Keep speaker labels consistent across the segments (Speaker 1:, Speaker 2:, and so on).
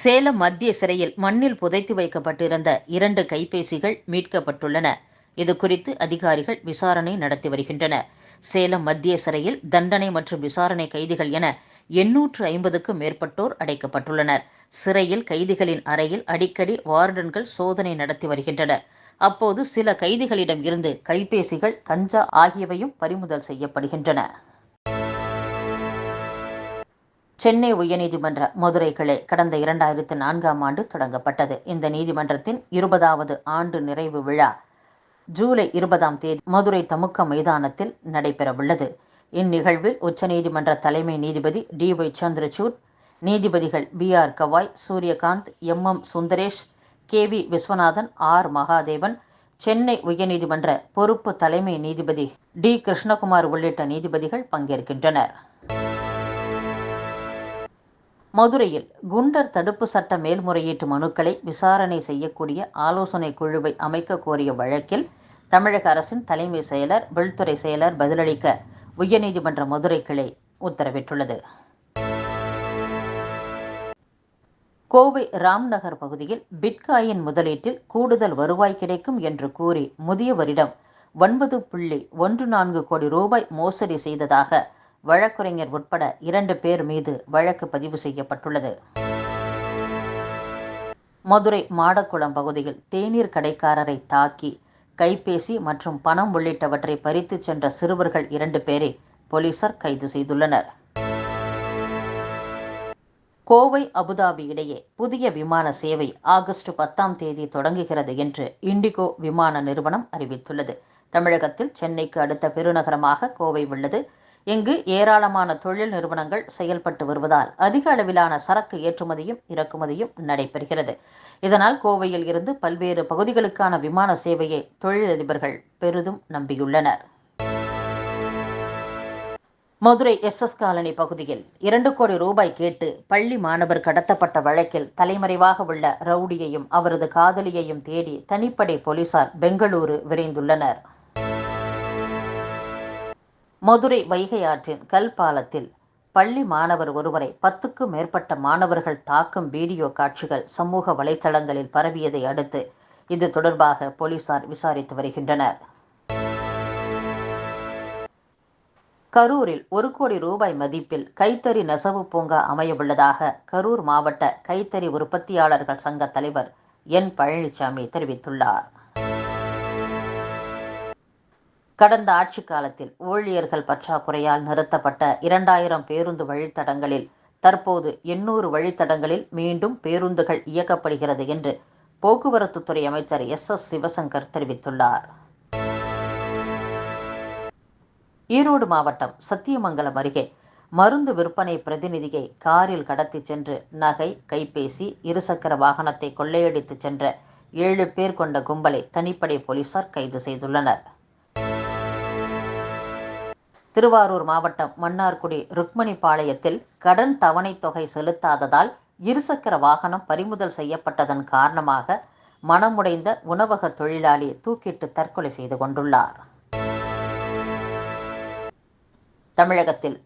Speaker 1: சேலம் மத்திய சிறையில் மண்ணில் புதைத்து வைக்கப்பட்டிருந்த இரண்டு கைபேசிகள் மீட்கப்பட்டுள்ளன. இது குறித்து அதிகாரிகள் விசாரணை நடத்தி வருகின்றனர் சேலம் மத்திய சிறையில் தண்டனை மற்றும் விசாரணை கைதிகள் என எண்ணூற்று ஐம்பதுக்கும் மேற்பட்டோர் அடைக்கப்பட்டுள்ளனர். சிறையில் கைதிகளின் அறையில் அடிக்கடி வார்டன்கள் சோதனை நடத்தி வருகின்றனர். அப்போது சில கைதிகளிடம் இருந்து கைபேசிகள் கஞ்சா ஆகியவையும் பறிமுதல் செய்யப்படுகின்றன. சென்னை உயர்நீதிமன்ற மதுரை கிளை கடந்த இரண்டாயிரத்தி நான்காம் ஆண்டு தொடங்கப்பட்டது. இந்த நீதிமன்றத்தின் இருபதாவது ஆண்டு நிறைவு விழா ஜூலை இருபதாம் தேதி மதுரை தமுக்க மைதானத்தில் நடைபெறவுள்ளது. இந்நிகழ்வில் உச்சநீதிமன்ற தலைமை நீதிபதி டி ஒய் சந்திரசூட் நீதிபதிகள் B R Gavai Suryakant M M Sundaresh K V Viswanathan R Mahadevan Chennai உயர்நீதிமன்ற பொறுப்பு தலைமை நீதிபதி டி கிருஷ்ணகுமார் உள்ளிட்ட நீதிபதிகள் பங்கேற்கின்றனர். மதுரையில் குண்டர் தடுப்பு சட்ட மேல்முறையீட்டு மனுக்களை விசாரணை செய்யக்கூடிய ஆலோசனை குழுவை அமைக்க கோரிய வழக்கில் தமிழக அரசின் தலைமை செயலர் உள்துறை செயலர் பதிலளிக்க உயர்நீதிமன்ற மதுரை கிளை உத்தரவிட்டுள்ளது. கோவை ராம்நகர் பகுதியில் பிட்காயின் முதலீட்டில் கூடுதல் வருவாய் கிடைக்கும் என்று கூறி முதியவரிடம் ஒன்பது புள்ளி ஒன்று நான்கு கோடி ரூபாய் மோசடி செய்ததாக வழக்குரைஞர் உட்பட இரண்டு பேர் மீது வழக்கு பதிவு செய்யப்பட்டுள்ளது. மதுரை மாடக்குளம் பகுதியில் தேநீர் கடைக்காரரை தாக்கி கைபேசி மற்றும் பணம் உள்ளிட்டவற்றை பறித்து சென்ற சிறுவர்கள் இரண்டு பேரை போலீசார் கைது செய்துள்ளனர். கோவை அபுதாபி இடையே புதிய விமான சேவை ஆகஸ்ட் பத்தாம் தேதி தொடங்குகிறது என்று இண்டிகோ விமான நிறுவனம் அறிவித்துள்ளது. தமிழகத்தில் சென்னைக்கு அடுத்த பெருநகரமாக கோவை உள்ளது. இங்கு ஏராளமான தொழில் நிறுவனங்கள் செயல்பட்டு வருவதால் அதிக அளவிலான சரக்கு ஏற்றுமதியும் இறக்குமதியும் நடைபெறுகிறது. இதனால் கோவையில் இருந்து பல்வேறு பகுதிகளுக்கான விமான சேவையை தொழிலதிபர்கள் பெரிதும் நம்பியுள்ளனர். மதுரை எஸ் எஸ் காலனி பகுதியில் இரண்டு கோடி ரூபாய் கேட்டு பள்ளி மாணவர் கடத்தப்பட்ட வழக்கில் தலைமறைவாக உள்ள ரவுடியையும் அவரது காதலியையும் தேடி தனிப்படை போலீசார் பெங்களூரு விரைந்துள்ளனர். மதுரை வைகை ஆற்றின் கல் பாலத்தில் பள்ளி மாணவர் ஒருவரை பத்துக்கும் மேற்பட்ட மாணவர்கள் தாக்கும் வீடியோ காட்சிகள் சமூக வலைதளங்களில் பரவியதை அடுத்து இது தொடர்பாக போலீசார் விசாரித்து வருகின்றனர். கரூரில் ஒரு கோடி ரூபாய் மதிப்பில் கைத்தறி நெசவு பூங்கா அமையவுள்ளதாக கரூர் மாவட்ட கைத்தறி உற்பத்தியாளர்கள் சங்க தலைவர் என் பழனிசாமி தெரிவித்துள்ளார். கடந்த ஆட்சி காலத்தில் ஊழியர்கள் பற்றாக்குறையால் நிறுத்தப்பட்ட இரண்டாயிரம் பேருந்து வழித்தடங்களில் தற்போது எண்ணூறு வழித்தடங்களில் மீண்டும் பேருந்துகள் இயக்கப்படுகிறது என்று போக்குவரத்துத்துறை அமைச்சர் எஸ். எஸ். சிவசங்கர் தெரிவித்துள்ளார். ஈரோடு மாவட்டம் சத்தியமங்கலம் அருகே மருந்து விற்பனை பிரதிநிதியை காரில் கடத்தி சென்று நகை கைபேசி இருசக்கர வாகனத்தை கொள்ளையடித்து சென்ற ஏழு பேர் கொண்ட கும்பலை தனிப்படை போலீசார் கைது செய்துள்ளனர். திருவாரூர் மாவட்டம் மன்னார்குடி ருக்மணிபாளையத்தில் கடன் தவணை தொகை செலுத்தாததால் இருசக்கர வாகனம் பறிமுதல் செய்யப்பட்டதன் காரணமாக மனமுடைந்த உணவக தொழிலாளி தூக்கிட்டு தற்கொலை செய்து கொண்டுள்ளார். தமிழகத்தில்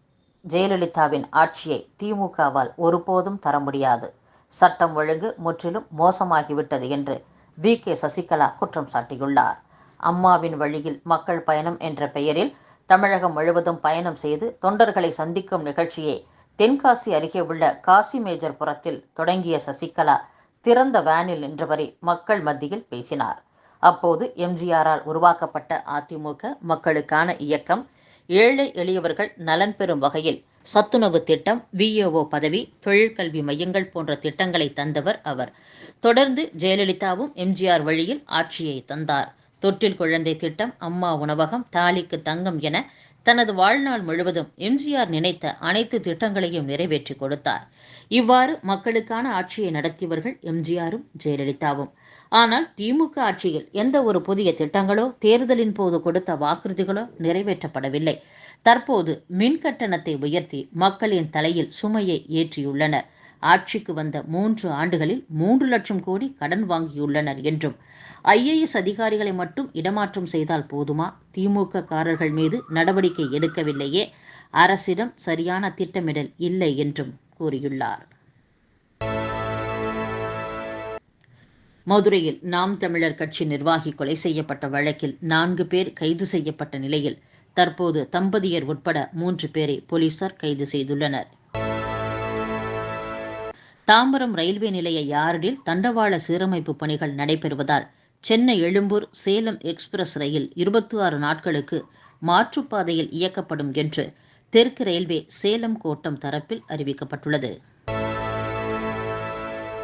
Speaker 1: ஜெயலலிதாவின் ஆட்சியை திமுகவால் ஒருபோதும் தர முடியாது. சட்டம் ஒழுங்கு முற்றிலும் மோசமாகிவிட்டது என்று பி கே சசிகலா குற்றம் சாட்டியுள்ளார். அம்மாவின் வழியில் மக்கள் பயணம் என்ற பெயரில் தமிழகம் முழுவதும் பயணம் செய்து தொண்டர்களை சந்திக்கும் நிகழ்ச்சியை தென்காசி அருகே உள்ள காசி மேஜர் புறத்தில் தொடங்கிய சசிகலா திறந்த வேனில் நின்றவரை மக்கள் மத்தியில் பேசினார். அப்போது எம்ஜிஆரால் உருவாக்கப்பட்ட அதிமுக மக்களுக்கான இயக்கம் ஏழை எளியவர்கள் நலன் பெறும் வகையில் சத்துணவு திட்டம் விஏஓ பதவி தொழிற்கல்வி மையங்கள் போன்ற திட்டங்களை தந்தவர் அவர். தொடர்ந்து ஜெயலலிதாவும் எம்ஜிஆர் வழியில் ஆட்சியை தந்தார். தொட்டில் குழந்தை திட்டம் அம்மா உணவகம் தாலிக்கு தங்கம் என தனது வாழ்நாள் முழுவதும் எம்ஜிஆர் நினைத்த அனைத்து திட்டங்களையும் நிறைவேற்றி கொடுத்தார். இவ்வாறு மக்களுக்கான ஆட்சியை நடத்தியவர்கள் எம்ஜிஆரும் ஜெயலலிதாவும். ஆனால் திமுக ஆட்சியில் எந்த ஒரு புதிய திட்டங்களோ தேர்தலின் போது கொடுத்த வாக்குறுதிகளோ நிறைவேற்றப்படவில்லை. தற்போது மின் கட்டணத்தை உயர்த்தி மக்களின் தலையில் சுமையை ஏற்றியுள்ளனர். ஆட்சிக்கு வந்த மூன்று ஆண்டுகளில் மூன்று லட்சம் கோடி கடன் வாங்கியுள்ளனர் என்றும் ஐஏஎஸ் அதிகாரிகளை மட்டும் இடமாற்றம் செய்தால் போதுமா? திமுக காரர்கள் மீது நடவடிக்கை எடுக்கவில்லையே அரசிடம் சரியான திட்டமிடல் இல்லை என்றும் கூறியுள்ளார். மதுரையில் நாம் தமிழர் கட்சி நிர்வாகி கொலை செய்யப்பட்ட வழக்கில் நான்கு பேர் கைது செய்யப்பட்ட நிலையில் தற்போது தம்பதியர் உட்பட மூன்று பேரை போலீசார் கைது செய்துள்ளனர். தாம்பரம் ரயில்வே நிலைய யார்டில் தண்டவாள சீரமைப்பு பணிகள் நடைபெறுவதால் சென்னை எழும்பூர் சேலம் எக்ஸ்பிரஸ் ரயில் இருபத்தி ஆறு நாட்களுக்கு மாற்றுப்பாதையில் இயக்கப்படும் என்று தெற்கு ரயில்வே சேலம் கோட்டம் தரப்பில் அறிவிக்கப்பட்டுள்ளது.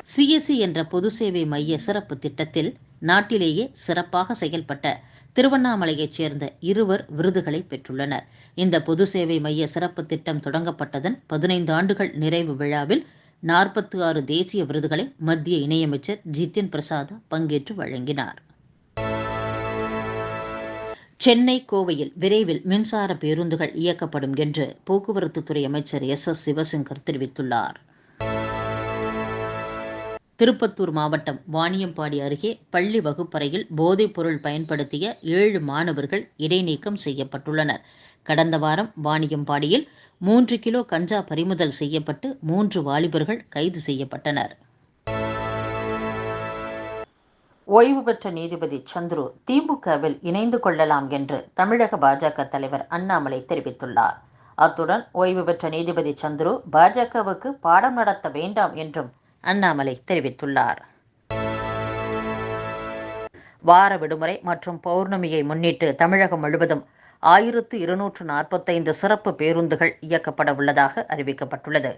Speaker 1: சிஎஸ்சி என்ற பொது சேவை மைய சிறப்பு திட்டத்தில் நாட்டிலேயே சிறப்பாக செயல்பட்ட திருவண்ணாமலையைச் சேர்ந்த இருவர் விருதுகளை பெற்றுள்ளனர். இந்த பொது சேவை மைய சிறப்பு திட்டம் தொடங்கப்பட்டதன் பதினைந்து ஆண்டுகள் நிறைவு விழாவில் நாற்பத்தி ஆறு தேசிய விருதுகளை மத்திய இணையமைச்சர் ஜிதின் பிரசாத் பங்கேற்று வழங்கினார். சென்னை கோவையில் விரைவில் மின்சார பேருந்துகள் இயக்கப்படும் என்று போக்குவரத்துத்துறை அமைச்சர் எஸ் எஸ் சிவசங்கர் தெரிவித்துள்ளார். திருப்பத்தூர் மாவட்டம் வாணியம்பாடி அருகே பள்ளி வகுப்பறையில் போதைப்பொருள் பயன்படுத்திய ஏழு மாணவர்கள் இடைநீக்கம் செய்யப்பட்டுள்ளனர். கடந்த வாரம் வாணியம்பாடியில் மூன்று கிலோ கஞ்சா பறிமுதல் செய்யப்பட்டு மூன்று வாலிபர்கள் கைது செய்யப்பட்டனர். ஓய்வு பெற்ற நீதிபதி சந்துரு திமுகவில் இணைந்து கொள்ளலாம் என்று தமிழக பாஜக தலைவர் அண்ணாமலை தெரிவித்துள்ளார். அத்துடன் ஓய்வு பெற்ற நீதிபதி சந்துரு பாஜகவுக்கு பாடம் நடத்த வேண்டாம் என்றும் அண்ணாமலை தெரிவித்துள்ளார். வார விடுமுறை மற்றும் பௌர்ணமியை முன்னிட்டு தமிழகம் முழுவதும் ஆயிரத்து இருநூற்று நாற்பத்தைந்து சிறப்பு பேருந்துகள் இயக்கப்பட உள்ளதாக அறிவிக்கப்பட்டுள்ளது.